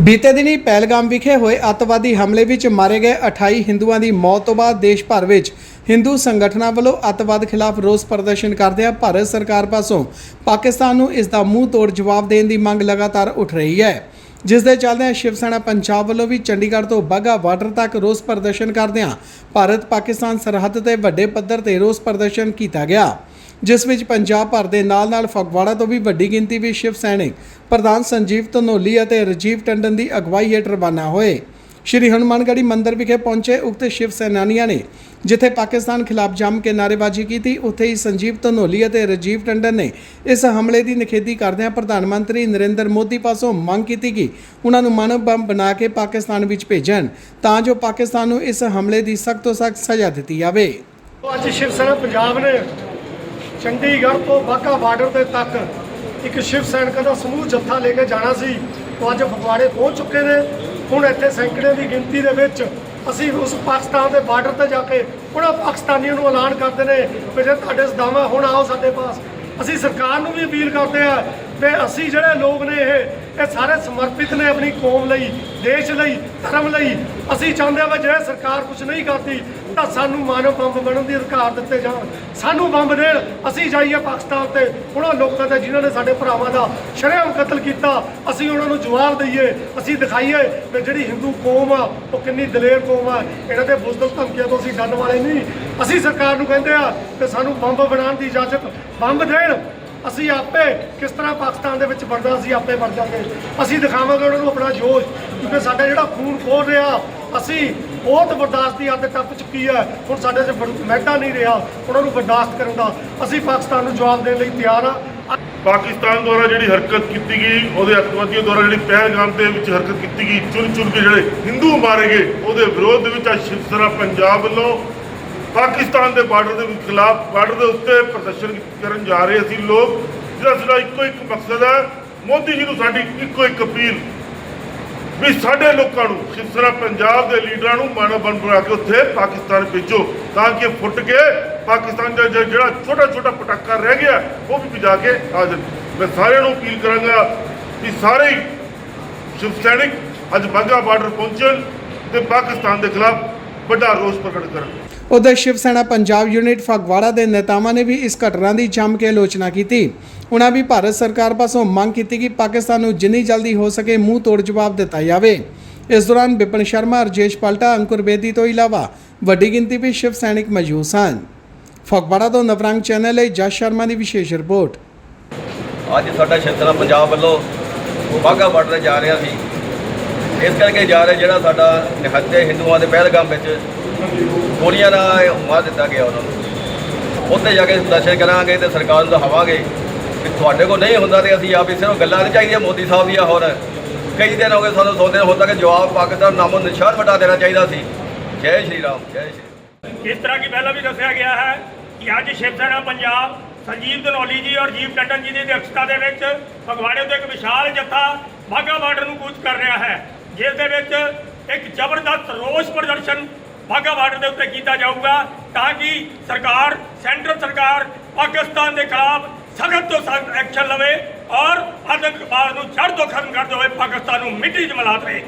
ਬੀਤੇ ਦਿਨੀ ਪਹਿਲਗਾਮ ਵਿਖੇ ਹੋਏ ਅੱਤਵਾਦੀ ਹਮਲੇ ਵਿੱਚ ਮਾਰੇ ਗਏ 28 ਹਿੰਦੂਆਂ ਦੀ ਮੌਤ ਤੋਂ ਬਾਅਦ ਦੇਸ਼ ਭਰ ਵਿੱਚ ਹਿੰਦੂ ਸੰਗਠਨਾਂ ਵੱਲੋਂ ਅੱਤਵਾਦ ਖਿਲਾਫ ਰੋਸ ਪ੍ਰਦਰਸ਼ਨ ਕਰਦਿਆਂ ਭਾਰਤ ਸਰਕਾਰ ਪਾਸੋਂ ਪਾਕਿਸਤਾਨ ਨੂੰ ਇਸ ਦਾ ਮੂੰਹ ਤੋੜ ਜਵਾਬ ਦੇਣ ਦੀ ਮੰਗ ਲਗਾਤਾਰ ਉੱਠ ਰਹੀ ਹੈ। ਜਿਸ ਦੇ ਚੱਲਦਿਆਂ ਸ਼ਿਵ ਸੈਨਾ ਪੰਜਾਬ ਵੱਲੋਂ ਵੀ ਚੰਡੀਗੜ੍ਹ ਤੋਂ ਬਾਘਾ ਬਾਰਡਰ ਤੱਕ ਰੋਸ ਪ੍ਰਦਰਸ਼ਨ ਕਰਦਿਆਂ ਭਾਰਤ ਪਾਕਿਸਤਾਨ ਸਰਹੱਦ ਤੇ ਵੱਡੇ ਪੱਧਰ ਤੇ ਰੋਸ ਪ੍ਰਦਰਸ਼ਨ ਕੀਤਾ ਗਿਆ। ਜਿਸ ਵਿੱਚ ਪੰਜਾਬ ਭਰ ਦੇ ਨਾਲ-ਨਾਲ ਫਗਵਾੜਾ ਤੋਂ ਵੀ ਵੱਡੀ ਗਿਣਤੀ ਵਿੱਚ ਸ਼ਿਵ ਸੈਨਿਕ, ਪ੍ਰਧਾਨ ਸੰਜੀਵ ਧਨੋਲੀ ਅਤੇ ਰਜੀਵ ਟੰਡਨ ਦੀ ਅਗਵਾਈ ਹੇਠ ਰਵਾਨਾ ਹੋਏ। ਸ਼੍ਰੀ ਹਨੂੰਮਾਨਗੜ੍ਹੀ ਮੰਦਿਰ ਵਿਖੇ ਪਹੁੰਚੇ ਉਕਤ ਸ਼ਿਵ ਸੈਨਾਨੀਆਂ ਨੇ, ਜਿੱਥੇ ਪਾਕਿਸਤਾਨ ਖਿਲਾਫ ਜੰਮ ਕੇ ਨਾਅਰੇਬਾਜ਼ੀ ਕੀਤੀ, ਉੱਥੇ ਹੀ ਸੰਜੀਵ ਧਨੋਲੀ ਅਤੇ ਰਜੀਵ ਟੰਡਨ ਨੇ ਇਸ ਹਮਲੇ ਦੀ ਨਿਖੇਧੀ ਕਰਦਿਆਂ ਪ੍ਰਧਾਨ ਮੰਤਰੀ ਨਰਿੰਦਰ ਮੋਦੀ ਪਾਸੋਂ ਮੰਗ ਕੀਤੀ ਕਿ ਉਹਨਾਂ ਨੂੰ ਮਾਨਵ ਬੰਬ ਬਣਾ ਕੇ ਪਾਕਿਸਤਾਨ ਵਿੱਚ ਭੇਜਣ, ਤਾਂ ਜੋ ਪਾਕਿਸਤਾਨ ਨੂੰ ਇਸ ਹਮਲੇ ਦੀ ਸਖਤ ਤੋਂ ਸਖਤ ਸਜ਼ਾ ਦਿੱਤੀ ਜਾਵੇ। ਅੱਜ ਸ਼ਿਵ ਸੈਨਾ ਪੰਜਾਬ ਨੇ ਚੰਡੀਗੜ੍ਹ ਤੋਂ ਬਾਘਾ ਬਾਰਡਰ ਦੇ ਤੱਕ ਇੱਕ ਸ਼ਿਵ ਸੈਨਿਕਾਂ ਦਾ ਸਮੂਹ ਜੱਥਾ ਲੈ ਕੇ ਜਾਣਾ ਸੀ। ਉਹ ਅੱਜ ਫਗਵਾੜੇ ਪਹੁੰਚ ਚੁੱਕੇ ਨੇ। ਹੁਣ ਇੱਥੇ ਸੈਂਕੜੇ ਦੀ ਗਿਣਤੀ ਦੇ ਵਿੱਚ ਅਸੀਂ ਉਸ ਪਾਕਿਸਤਾਨ ਦੇ ਬਾਰਡਰ ਤੇ ਜਾ ਕੇ ਉਹਨਾਂ ਪਾਕਿਸਤਾਨੀਆਂ ਨੂੰ ਐਲਾਨ ਕਰਦੇ ਨੇ। ਵੀ ਜੇ ਤੁਹਾਡੇ ਸਦਾਵਾ ਹੁਣ ਆਓ ਸਾਡੇ ਪਾਸ। ਅਸੀਂ ਸਰਕਾਰ ਨੂੰ ਵੀ ਅਪੀਲ ਕਰਦੇ ਆ ਵੀ ਅਸੀਂ ਜਿਹੜੇ ਲੋਕ ਨੇ ਇਹ ਇਹ ਸਾਰੇ ਸਮਰਪਿਤ ਨੇ ਆਪਣੀ ਕੌਮ ਲਈ, ਦੇਸ਼ ਲਈ, ਧਰਮ ਲਈ। ਅਸੀਂ ਚਾਹੁੰਦੇ ਹਾਂ ਵੀ ਜੇ ਸਰਕਾਰ ਕੁਝ ਨਹੀਂ ਕਰਦੀ, ਤਾਂ ਸਾਨੂੰ ਮਾਨਵ ਬੰਬ ਬਣਨ ਦੇ ਅਧਿਕਾਰ ਦਿੱਤੇ ਜਾਣ। ਸਾਨੂੰ ਬੰਬ ਦੇਣ। ਅਸੀਂ ਜਾਈਏ ਪਾਕਿਸਤਾਨ ਤੇ। ਉਹਨਾਂ ਲੋਕਾਂ ਦਾ ਜਿਨ੍ਹਾਂ ਨੇ ਸਾਡੇ ਭਰਾਵਾਂ ਦਾ ਸ਼ਰੇਆਮ ਕਤਲ ਕੀਤਾ, ਅਸੀਂ ਉਹਨਾਂ ਨੂੰ ਜਵਾਬ ਦਈਏ। ਅਸੀਂ ਦਿਖਾਈਏ ਕਿ ਜਿਹੜੀ ਹਿੰਦੂ ਕੌਮ ਆ, ਉਹ ਕਿੰਨੀ ਦਲੇਰ ਕੌਮ ਆ। ਇਹਨਾਂ ਦੇ ਬੁਜ਼ਦਲ ਧਮਕੀਆਂ ਤੋਂ ਅਸੀਂ ਡਰਨ ਵਾਲੇ ਨਹੀਂ। ਅਸੀਂ ਸਰਕਾਰ ਨੂੰ ਕਹਿੰਦੇ ਆ ਕਿ ਸਾਨੂੰ ਬੰਬ ਬਣਾਉਣ ਦੀ ਇਜਾਜ਼ਤ। ਬੰਬ ਦੇਣ। ਅਸੀਂ ਆਪੇ ਕਿਸ ਤਰ੍ਹਾਂ ਪਾਕਿਸਤਾਨ ਦੇ ਵਿੱਚ ਵੜਨਾ ਅਸੀਂ ਆਪੇ ਵੜ ਜਾਵਾਂਗੇ ਅਸੀਂ ਦਿਖਾਵਾਂਗੇ ਉਹਨਾਂ ਨੂੰ ਆਪਣਾ ਜੋਸ਼, ਕਿਉਂਕਿ ਸਾਡਾ ਜਿਹੜਾ ਖੂਨ ਖੋਲ ਰਿਹਾ, ਅਸੀਂ ਬਹੁਤ ਬਰਦਾਸ਼ਤ ਦੀ ਹੱਦ ਟੱਪ ਚੁੱਕੀ ਹੈ। ਹੁਣ ਸਾਡੇ 'ਚ ਬਰ- ਨਹੀਂ ਰਿਹਾ, ਉਹਨਾਂ ਨੂੰ ਬਰਦਾਸ਼ਤ ਕਰਨ ਦਾ। ਅਸੀਂ ਪਾਕਿਸਤਾਨ ਨੂੰ ਜਵਾਬ ਦੇਣ ਲਈ ਤਿਆਰ ਆ ਪਾਕਿਸਤਾਨ ਦੁਆਰਾ ਜਿਹੜੀ ਹਰਕਤ ਕੀਤੀ ਗਈ, ਉਹਦੇ ਅੱਤਵਾਦੀਆਂ ਦੁਆਰਾ ਜਿਹੜੀ ਪਹਿਲਗਾਮ ਦੇ ਵਿੱਚ ਹਰਕਤ ਕੀਤੀ ਗਈ ਚੁਣ ਚੁਣ ਕੇ ਜਿਹੜੇ ਹਿੰਦੂ ਮਾਰੇ ਗਏ, ਉਹਦੇ ਵਿਰੋਧ ਦੇ ਵਿੱਚ ਅੱਜ ਸ਼ਿਵ ਸੈਨਾ ਪੰਜਾਬ ਵੱਲੋਂ ਪਾਕਿਸਤਾਨ ਦੇ ਬਾਰਡਰ ਦੇ ਖਿਲਾਫ ਬਾਰਡਰ ਦੇ ਉੱਤੇ ਪ੍ਰਦਰਸ਼ਨ ਕਰਨ ਜਾ ਰਹੇ ਅਸੀਂ ਲੋਕ ਜਿਹੜਾ ਸਾਡਾ ਇੱਕੋ ਇੱਕ ਮਕਸਦ ਹੈ, ਮੋਦੀ ਜੀ ਨੂੰ ਸਾਡੀ ਇੱਕੋ ਇੱਕ ਅਪੀਲ ਵੀ ਸਾਡੇ ਲੋਕਾਂ ਨੂੰ ਸ਼ਿਵ ਸੈਨਾ ਪੰਜਾਬ ਦੇ ਲੀਡਰਾਂ ਨੂੰ ਮਾਨਵ ਬਣ ਬਣਾ ਕੇ ਉੱਥੇ ਪਾਕਿਸਤਾਨ ਭੇਜੋ, ਤਾਂ ਕਿ ਫੁੱਟ ਕੇ ਪਾਕਿਸਤਾਨ ਦਾ ਜਿਹੜਾ- ਛੋਟਾ ਛੋਟਾ ਪਟਾਕਾ ਰਹਿ ਗਿਆ, ਉਹ ਵੀ ਭਜਾ ਕੇ ਆ ਜਾਣ। ਮੈਂ ਸਾਰਿਆਂ ਨੂੰ ਅਪੀਲ ਕਰਾਂਗਾ ਕਿ ਸਾਰੇ ਹੀ ਸ਼ਿਵ ਸੈਨਿਕ ਅੱਜ ਬਾਘਾ ਬਾਰਡਰ ਪਹੁੰਚਣ ਤੇ ਪਾਕਿਸਤਾਨ ਦੇ ਖਿਲਾਫ ਵੱਡਾ ਰੋਸ ਪ੍ਰਗਟ ਕਰਨ। ਉਧਰ ਸ਼ਿਵ ਸੈਨਾ ਪੰਜਾਬ ਯੂਨਿਟ ਫਗਵਾੜਾ ਦੇ ਨੇਤਾਵਾਂ ਨੇ ਵੀ ਇਸ ਘਟਨਾ ਦੀ ਜੰਮ ਕੇ ਆਲੋਚਨਾ ਕੀਤੀ। ਉਹਨਾਂ ਵੀ ਭਾਰਤ ਸਰਕਾਰ ਪਾਸੋਂ ਮੰਗ ਕੀਤੀ ਕਿ ਪਾਕਿਸਤਾਨ ਨੂੰ ਜਿੰਨੀ ਜਲਦੀ ਹੋ ਸਕੇ ਮੂੰਹ ਤੋੜ ਜਵਾਬ ਦਿੱਤਾ ਜਾਵੇ। ਇਸ ਦੌਰਾਨ ਵਿਪਨ ਸ਼ਰਮਾ, ਰਜੇਸ਼ ਪਲਟਾ, ਅੰਕੁਰ ਬੇਦੀ ਤੋਂ ਇਲਾਵਾ ਵੱਡੀ ਗਿਣਤੀ ਵਿੱਚ ਸ਼ਿਵ ਸੈਨਿਕ ਮੌਜੂਦ ਸਨ। ਫਗਵਾੜਾ ਤੋਂ ਨਵਰੰਗ ਚੈਨਲ ਲਈ ਜਸ ਸ਼ਰਮਾ ਦੀ ਵਿਸ਼ੇਸ਼ ਰਿਪੋਰਟ। ਅੱਜ ਸਾਡਾ ਸ਼ਿਵਸੈਨਾ ਪੰਜਾਬ ਵੱਲੋਂ ਬਾਘਾ ਬਾਰਡਰ ਜਾ ਰਿਹਾ ਸੀ। ਇਸ ਕਰਕੇ ਜਾ ਰਿਹਾ ਜਿਹੜਾ ਸਾਡਾ ਨਿਹੱਥੇ ਹਿੰਦੂਆਂ ਦੇ ਪਹਿਲਗਾਮ ਵਿੱਚ ਗੋਲੀਆਂ ਨਾਲ ਮਾਰ ਦਿੱਤਾ ਗਿਆ ਉਹਨਾਂ ਨੂੰ। ਉੱਥੇ ਜਾ ਕੇ ਦਰਸ਼ਨ ਕਰਾਂਗੇ ਤੇ ਸਰਕਾਰ ਨੂੰ ਦਿਖਾਵਾਂਗੇ ਕਿ ਤੁਹਾਡੇ ਕੋਲ ਨਹੀਂ ਹੁੰਦਾ ਤੇ ਅਸੀਂ ਆਪ ਹੀ ਸਿਰਫ ਗੱਲਾਂ ਨਹੀਂ ਚਾਹੀਦੀਆਂ, ਮੋਦੀ ਸਾਹਿਬ ਦੀਆਂ ਹੋਰ। ਕਈ ਦਿਨ ਹੋ ਗਏ ਸਾਨੂੰ ਸੋਚਦੇ ਹੁੰਦਾ ਕਿ ਜਵਾਬ ਪਾਕਿਸਤਾਨ ਨਾਮੋ ਨਿਸ਼ਾਨ ਵਟਾ ਦੇਣਾ ਚਾਹੀਦਾ ਸੀ। ਜੈ ਸ਼੍ਰੀ ਰਾਮ, ਜੈ ਸ਼੍ਰੀ ਇਸ ਤਰ੍ਹਾਂ ਕਿ ਪਹਿਲਾਂ ਵੀ ਦੱਸਿਆ ਗਿਆ ਹੈ ਕਿ ਅੱਜ ਸ਼ਿਵ ਸੈਨਾ ਪੰਜਾਬ ਸੰਜੀਵ ਧਨੌਲੀ ਜੀ ਔਰ ਜੀਵ ਟੰਡਨ ਜੀ ਦੀ ਅਧਿਕਸ਼ਤਾ ਦੇ ਵਿੱਚ ਫਗਵਾੜੇ ਤੋਂ ਇੱਕ ਵਿਸ਼ਾਲ ਜੱਥਾ ਵਾਗਾ ਬਾਰਡਰ ਨੂੰ ਕੂਚ ਕਰ ਰਿਹਾ ਹੈ। ਜਿਸ ਦੇ ਵਿੱਚ ਇੱਕ ਜ਼ਬਰਦਸਤ ਰੋਸ ਪ੍ਰਦਰਸ਼ਨ ਬਾਘਾ ਬਾਰਡਰ ਦੇ ਉੱਤੇ ਕੀਤਾ ਜਾਊਗਾ ਤਾਂ ਕਿ ਸਰਕਾਰ, ਸੈਂਟਰ ਸਰਕਾਰ ਪਾਕਿਸਤਾਨ ਦੇ ਖਿਲਾਫ ਸਖਤ ਤੋਂ ਸਖਤ ਐਕਸ਼ਨ ਲਵੇ ਔਰ ਆਤੰਕਵਾਦ ਨੂੰ ਜੜ ਤੋਂ ਖਤਮ ਕਰ ਦੇਵੇ, ਪਾਕਿਸਤਾਨ ਨੂੰ ਮਿੱਟੀ 'ਚ ਮਿਲਾ ਦੇਵੇ।